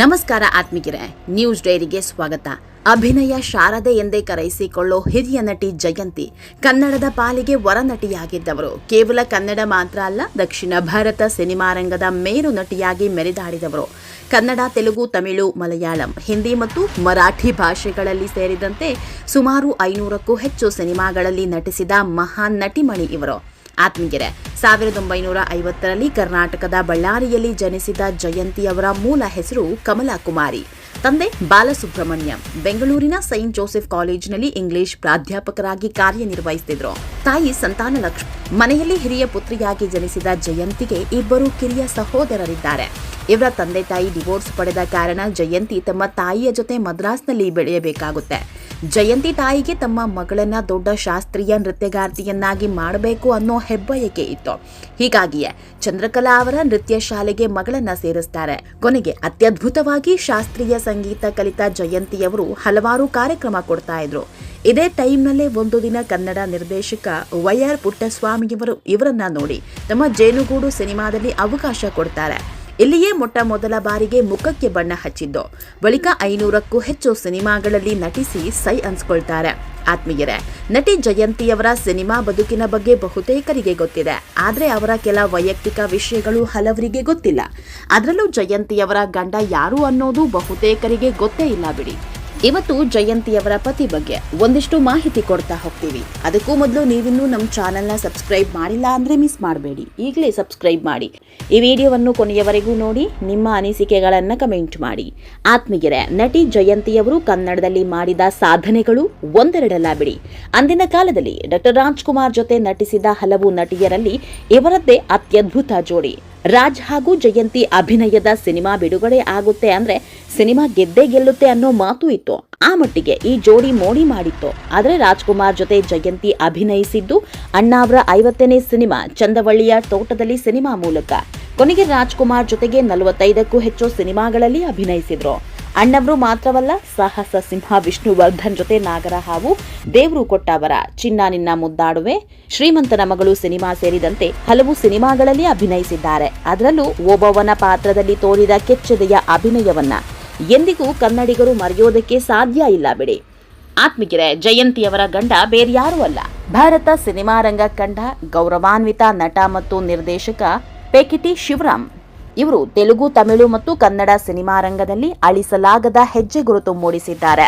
ನಮಸ್ಕಾರ ಆತ್ಮಿಕರೇ, ನ್ಯೂಸ್ ಡೈರಿಗೆ ಸ್ವಾಗತ. ಅಭಿನಯ ಶಾರದೆ ಎಂದೇ ಕರೆಯಿಸಿಕೊಳ್ಳೋ ಹಿರಿಯ ನಟಿ ಜಯಂತಿ, ಕನ್ನಡದ ಪಾಲಿಗೆ ವರನಟಿಯಾಗಿದ್ದವರು ಕೇವಲ ಕನ್ನಡ ಮಾತ್ರ ಅಲ್ಲ, ದಕ್ಷಿಣ ಭಾರತ ಸಿನಿಮಾರಂಗದ ಮೇರು ನಟಿಯಾಗಿ ಮೆರೆದಾಡಿದವರು. ಕನ್ನಡ, ತೆಲುಗು, ತಮಿಳು, ಮಲಯಾಳಂ, ಹಿಂದಿ ಮತ್ತು ಮರಾಠಿ ಭಾಷೆಗಳಲ್ಲಿ ಸೇರಿದಂತೆ ಸುಮಾರು ಐನೂರಕ್ಕೂ ಹೆಚ್ಚು ಸಿನಿಮಾಗಳಲ್ಲಿ ನಟಿಸಿದ ಮಹಾನ್ ನಟಿಮಣಿ ಇವರು. ಆತ್ಮೀಗೆರೆ ಸಾವಿರದ ಒಂಬೈನೂರ ಐವತ್ತರಲ್ಲಿ ಕರ್ನಾಟಕದ ಬಳ್ಳಾರಿಯಲ್ಲಿ ಜನಿಸಿದ ಜಯಂತಿ ಅವರ ಮೂಲ ಹೆಸರು ಕಮಲಾ ಕುಮಾರಿ ತಂದೆ ಬಾಲಸುಬ್ರಹ್ಮಣ್ಯಂ. ಬೆಂಗಳೂರಿನ ಸೈಂಟ್ ಜೋಸೆಫ್ ಕಾಲೇಜಿನಲ್ಲಿ ಇಂಗ್ಲಿಷ್ ಪ್ರಾಧ್ಯಾಪಕರಾಗಿ ಕಾರ್ಯನಿರ್ವಹಿಸುತ್ತಿದ್ದರು ತಾಯಿ ಸಂತಾನ ಲಕ್ಷ್ಮಿ. ಮನೆಯಲ್ಲಿ ಹಿರಿಯ ಪುತ್ರಿಯಾಗಿ ಜನಿಸಿದ ಜಯಂತಿಗೆ ಇಬ್ಬರು ಕಿರಿಯ ಸಹೋದರರಿದ್ದಾರೆ. ಇವರ ತಂದೆ ತಾಯಿ ಡಿವೋರ್ಸ್ ಪಡೆದ ಕಾರಣ ಜಯಂತಿ ತಮ್ಮ ತಾಯಿಯ ಜೊತೆ ಮದ್ರಾಸ್ನಲ್ಲಿ ಬೆಳೆಯಬೇಕಾಗುತ್ತೆ. ಜಯಂತಿ ತಾಯಿಗೆ ತಮ್ಮ ಮಗಳನ್ನ ದೊಡ್ಡ ಶಾಸ್ತ್ರೀಯ ನೃತ್ಯಗಾರ್ತಿಯನ್ನಾಗಿ ಮಾಡಬೇಕು ಅನ್ನೋ ಹೆಬ್ಬಯಕೆ ಇತ್ತು. ಹೀಗಾಗಿಯೇ ಚಂದ್ರಕಲಾ ಅವರ ನೃತ್ಯ ಶಾಲೆಗೆ ಮಗಳನ್ನ ಸೇರಿಸ್ತಾರೆ. ಕೊನೆಗೆ ಅತ್ಯದ್ಭುತವಾಗಿ ಶಾಸ್ತ್ರೀಯ ಸಂಗೀತ ಕಲಿತ ಜಯಂತಿಯವರು ಹಲವಾರು ಕಾರ್ಯಕ್ರಮ ಕೊಡ್ತಾ ಇದ್ರು. ಇದೇ ಟೈಮ್ನಲ್ಲೇ ಒಂದು ದಿನ ಕನ್ನಡ ನಿರ್ದೇಶಕ ವೈ ಆರ್ ಪುಟ್ಟಸ್ವಾಮಿಯವರು ಇವರನ್ನ ನೋಡಿ ತಮ್ಮ ಜೇನುಗೂಡು ಸಿನಿಮಾದಲ್ಲಿ ಅವಕಾಶ ಕೊಡ್ತಾರೆ. ಇಲ್ಲಿಯೇ ಮೊಟ್ಟ ಮೊದಲ ಬಾರಿಗೆ ಮುಖಕ್ಕೆ ಬಣ್ಣ ಹಚ್ಚಿದ್ದು, ಬಳಿಕ ಐನೂರಕ್ಕೂ ಹೆಚ್ಚು ಸಿನಿಮಾಗಳಲ್ಲಿ ನಟಿಸಿ ಸೈ ಅನ್ಸ್ಕೊಳ್ತಾರೆ. ಆತ್ಮೀಯರೇ, ನಟಿ ಜಯಂತಿಯವರ ಸಿನಿಮಾ ಬದುಕಿನ ಬಗ್ಗೆ ಬಹುತೇಕರಿಗೆ ಗೊತ್ತಿದೆ. ಆದರೆ ಅವರ ಕೆಲ ವೈಯಕ್ತಿಕ ವಿಷಯಗಳು ಹಲವರಿಗೆ ಗೊತ್ತಿಲ್ಲ. ಅದರಲ್ಲೂ ಜಯಂತಿಯವರ ಗಂಡ ಯಾರು ಅನ್ನೋದು ಬಹುತೇಕರಿಗೆ ಗೊತ್ತೇ ಇಲ್ಲ ಬಿಡಿ. ಇವತ್ತು ಜಯಂತಿಯವರ ಪತಿ ಬಗ್ಗೆ ಒಂದಿಷ್ಟು ಮಾಹಿತಿ ಕೊಡ್ತಾ ಹೋಗ್ತೀವಿ. ಅದಕ್ಕೂ ಮೊದಲು ನೀವಿನ್ನೂ ನಮ್ಮ ಚಾನೆಲ್ನ ಸಬ್ಸ್ಕ್ರೈಬ್ ಮಾಡಿಲ್ಲ ಅಂದರೆ ಮಿಸ್ ಮಾಡಬೇಡಿ. ಈಗಲೇ ಸಬ್ಸ್ಕ್ರೈಬ್ ಮಾಡಿ. ಈ ವಿಡಿಯೋವನ್ನು ಕೊನೆಯವರೆಗೂ ನೋಡಿ, ನಿಮ್ಮ ಅನಿಸಿಕೆಗಳನ್ನು ಕಮೆಂಟ್ ಮಾಡಿ. ಆತ್ಮೀಯರೇ, ನಟಿ ಜಯಂತಿಯವರು ಕನ್ನಡದಲ್ಲಿ ಮಾಡಿದ ಸಾಧನೆಗಳು ಒಂದೆರಡಲ್ಲ ಬಿಡಿ ಅಂದಿನ ಕಾಲದಲ್ಲಿ ಡಾಕ್ಟರ್ ರಾಜ್ಕುಮಾರ್ ಜೊತೆ ನಟಿಸಿದ ಹಲವು ನಟಿಯರಲ್ಲಿ ಇವರದ್ದೇ ಅತ್ಯದ್ಭುತ ಜೋಡಿ. ರಾಜ್ ಹಾಗೂ ಜಯಂತಿ ಅಭಿನಯದ ಸಿನಿಮಾ ಬಿಡುಗಡೆ ಆಗುತ್ತೆ ಅಂದ್ರೆ ಸಿನಿಮಾ ಗೆದ್ದೇ ಗೆಲ್ಲುತ್ತೆ ಅನ್ನೋ ಮಾತು ಇತ್ತು. ಆ ಮಟ್ಟಿಗೆ ಈ ಜೋಡಿ ಮೋಡಿ ಮಾಡಿತ್ತು. ಆದರೆ ರಾಜ್ಕುಮಾರ್ ಜೊತೆ ಜಯಂತಿ ಅಭಿನಯಿಸಿದ್ದು ಅಣ್ಣಾವ್ರ ಐವತ್ತನೇ ಸಿನಿಮಾ, ಚಂದವಳ್ಳಿಯ ತೋಟದಲ್ಲಿ ಸಿನಿಮಾ ಮೂಲಕ. ಕೊನೆಗೆ ರಾಜ್ಕುಮಾರ್ ಜೊತೆಗೆ ನಲವತ್ತೈದಕ್ಕೂ ಹೆಚ್ಚು ಸಿನಿಮಾಗಳಲ್ಲಿ ಅಭಿನಯಿಸಿದ್ರು. ಅಣ್ಣವರು ಮಾತ್ರವಲ್ಲ, ಸಾಹಸ ಸಿಂಹ ವಿಷ್ಣುವರ್ಧನ್ ಜೊತೆ ನಾಗರ ಹಾವು, ದೇವರು ಕೊಟ್ಟವರ, ಚಿನ್ನ ನಿನ್ನ ಮುದ್ದಾಡುವೆ. ಶ್ರೀಮಂತನ ಮಗಳು ಸಿನಿಮಾ ಸೇರಿದಂತೆ ಹಲವು ಸಿನಿಮಾಗಳಲ್ಲಿ ಅಭಿನಯಿಸಿದ್ದಾರೆ. ಅದರಲ್ಲೂ ಓಬವ್ವನ ಪಾತ್ರದಲ್ಲಿ ತೋರಿದ ಕೆಚ್ಚೆದೆಯ ಅಭಿನಯವನ್ನ. ಎಂದಿಗೂ ಕನ್ನಡಿಗರು ಮರೆಯೋದಕ್ಕೆ ಸಾಧ್ಯ ಇಲ್ಲ ಬಿಡಿ. ಆತ್ಮಿಗೆರೆ ಜಯಂತಿಯವರ ಗಂಡ ಬೇರ್ಯಾರೂ ಅಲ್ಲ. ಭಾರತ ಸಿನಿಮಾ ರಂಗ ಕಂಡ ಗೌರವಾನ್ವಿತ ನಟ ಮತ್ತು ನಿರ್ದೇಶಕ ಪೇಕಿಟಿ ಶಿವರಾಮ್. ಇವರು ತೆಲುಗು, ತಮಿಳು ಮತ್ತು ಕನ್ನಡ ಸಿನಿಮಾ ರಂಗದಲ್ಲಿ ಅಳಿಸಲಾಗದ ಹೆಜ್ಜೆ ಗುರುತು ಮೂಡಿಸಿದ್ದಾರೆ.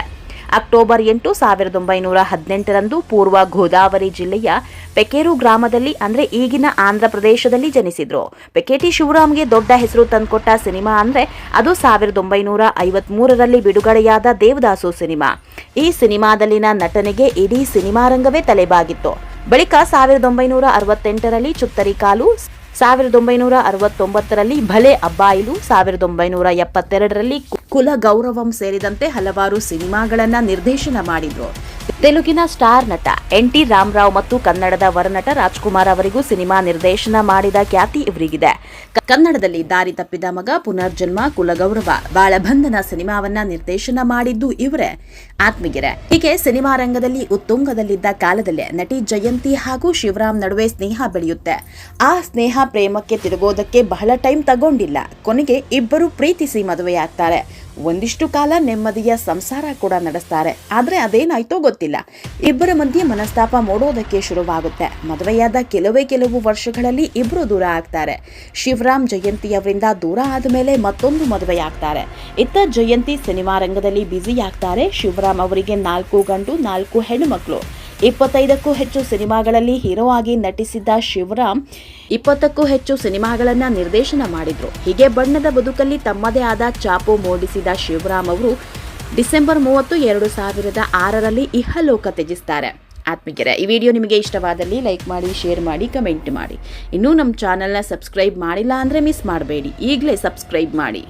ಅಕ್ಟೋಬರ್ ಎಂಟು ಸಾವಿರದ ಒಂಬೈನೂರ ಹದಿನೆಂಟರಂದು ಪೂರ್ವ ಗೋದಾವರಿ ಜಿಲ್ಲೆಯ ಪೆಕೇರು ಗ್ರಾಮದಲ್ಲಿ, ಅಂದ್ರೆ ಈಗಿನ ಆಂಧ್ರ ಪ್ರದೇಶದಲ್ಲಿ ಜನಿಸಿದ್ರು. ಪೆಕೇಟಿ ಶಿವರಾಮ್ಗೆ ದೊಡ್ಡ ಹೆಸರು ತಂದುಕೊಟ್ಟ ಸಿನಿಮಾ ಅಂದ್ರೆ ಅದು ಸಾವಿರದ ಒಂಬೈನೂರ ಐವತ್ಮೂರರಲ್ಲಿ ಬಿಡುಗಡೆಯಾದ ದೇವದಾಸು ಸಿನಿಮಾ. ಈ ಸಿನಿಮಾದಲ್ಲಿನ ನಟನೆಗೆ ಇಡೀ ಸಿನಿಮಾ ರಂಗವೇ ತಲೆಬಾಗಿತ್ತು. ಬಳಿಕ ಸಾವಿರದ ಒಂಬೈನೂರ ಅರವತ್ತೆಂಟರಲ್ಲಿ ಚುತ್ತರಿ ಕಾಲು ಸಾವಿರದ ಒಂಬೈನೂರ ಅರವತ್ತೊಂಬತ್ತರಲ್ಲಿ ಭಲೆ ಅಬ್ಬಾಯಿಲು, ಸಾವಿರದ ಒಂಬೈನೂರ ಎಪ್ಪತ್ತೆರಡರಲ್ಲಿ ಕುಲ ಗೌರವಂ ಸೇರಿದಂತೆ ಹಲವಾರು ಸಿನಿಮಾಗಳನ್ನು ನಿರ್ದೇಶನ ಮಾಡಿದ್ರು. ತೆಲುಗಿನ ಸ್ಟಾರ್ ನಟ ಎನ್ ಟಿ ರಾಮರಾವ್ ಮತ್ತು ಕನ್ನಡದ ವರನಟ ರಾಜ್ಕುಮಾರ್ ಅವರಿಗೂ ಸಿನಿಮಾ ನಿರ್ದೇಶನ ಮಾಡಿದ ಖ್ಯಾತಿ ಇವರಿಗಿದೆ. ಕನ್ನಡದಲ್ಲಿ ದಾರಿ ತಪ್ಪಿದ ಮಗ ಪುನರ್ಜನ್ಮ ಕುಲಗೌರವ ಬಾಳಬಂಧನ ಸಿನಿಮಾವನ್ನ ನಿರ್ದೇಶನ ಮಾಡಿದ್ದು ಇವರೇ. ಆತ್ಮೀಗೆರೆ ಹೀಗೆ ಸಿನಿಮಾ ರಂಗದಲ್ಲಿ ಉತ್ತುಂಗದಲ್ಲಿದ್ದ ಕಾಲದಲ್ಲೇ ನಟಿ ಜಯಂತಿ ಹಾಗೂ ಶಿವರಾಮ್ ನಡುವೆ ಸ್ನೇಹ ಬೆಳೆಯುತ್ತೆ. ಆ ಸ್ನೇಹ ಪ್ರೇಮಕ್ಕೆ ತಿರುಗೋದಕ್ಕೆ ಬಹಳ ಟೈಮ್ ತಗೊಂಡಿಲ್ಲ. ಕೊನೆಗೆ ಇಬ್ಬರು ಪ್ರೀತಿಸಿ ಮದುವೆಯಾಗ್ತಾರೆ. ಒಂದಿಷ್ಟು ಕಾಲ ನೆಮ್ಮದಿಯ ಸಂಸಾರ ಕೂಡ ನಡೆಸ್ತಾರೆ. ಆದರೆ ಅದೇನಾಯ್ತೋ ಗೊತ್ತಿಲ್ಲ. ಇಬ್ಬರ ಮಧ್ಯೆ ಮನಸ್ತಾಪ ಮೂಡೋದಕ್ಕೆ ಶುರುವಾಗುತ್ತೆ. ಮದುವೆಯಾದ ಕೆಲವೇ ಕೆಲವು ವರ್ಷಗಳಲ್ಲಿ ಇಬ್ಬರು ದೂರ ಆಗ್ತಾರೆ. ಶಿವರಾಮ್ ಜಯಂತಿ ಅವರಿಂದ ದೂರ ಆದಮೇಲೆ ಮತ್ತೊಂದು ಮದುವೆಯಾಗ್ತಾರೆ. ಇತ್ತ ಜಯಂತಿ ಸಿನಿಮಾ ರಂಗದಲ್ಲಿ ಬ್ಯುಸಿ ಆಗ್ತಾರೆ ಶಿವರಾಮ್ ಅವರಿಗೆ ನಾಲ್ಕು ಗಂಡು, ನಾಲ್ಕು ಹೆಣ್ಣು ಮಕ್ಕಳು ಇಪ್ಪತ್ತೈದಕ್ಕೂ ಹೆಚ್ಚು ಸಿನಿಮಾಗಳಲ್ಲಿ ಹೀರೋ ಆಗಿ ನಟಿಸಿದ್ದ ಶಿವರಾಮ್ ಇಪ್ಪತ್ತಕ್ಕೂ ಹೆಚ್ಚು ಸಿನಿಮಾಗಳನ್ನ ನಿರ್ದೇಶನ ಮಾಡಿದ್ರು. ಹೀಗೆ ಬಣ್ಣದ ಬದುಕಲ್ಲಿ ತಮ್ಮದೇ ಆದ ಚಾಪು ಮೂಡಿಸಿದ ಶಿವರಾಮ್ ಅವರು ಡಿಸೆಂಬರ್ ಮೂವತ್ತು ಎರಡು ಸಾವಿರದ ಆರರಲ್ಲಿ ಇಹಲೋಕ ತ್ಯಜಿಸ್ತಾರೆ. ಆತ್ಮಿಕರೇ ಈ ವಿಡಿಯೋ ನಿಮಗೆ ಇಷ್ಟವಾದಲ್ಲಿ ಲೈಕ್ ಮಾಡಿ, ಶೇರ್ ಮಾಡಿ, ಕಮೆಂಟ್ ಮಾಡಿ. ಇನ್ನೂ ನಮ್ಮ ಚಾನಲ್ನ ಸಬ್ಸ್ಕ್ರೈಬ್ ಮಾಡಿಲ್ಲ ಅಂದರೆ ಮಿಸ್ ಮಾಡಬೇಡಿ. ಈಗಲೇ ಸಬ್ಸ್ಕ್ರೈಬ್ ಮಾಡಿ.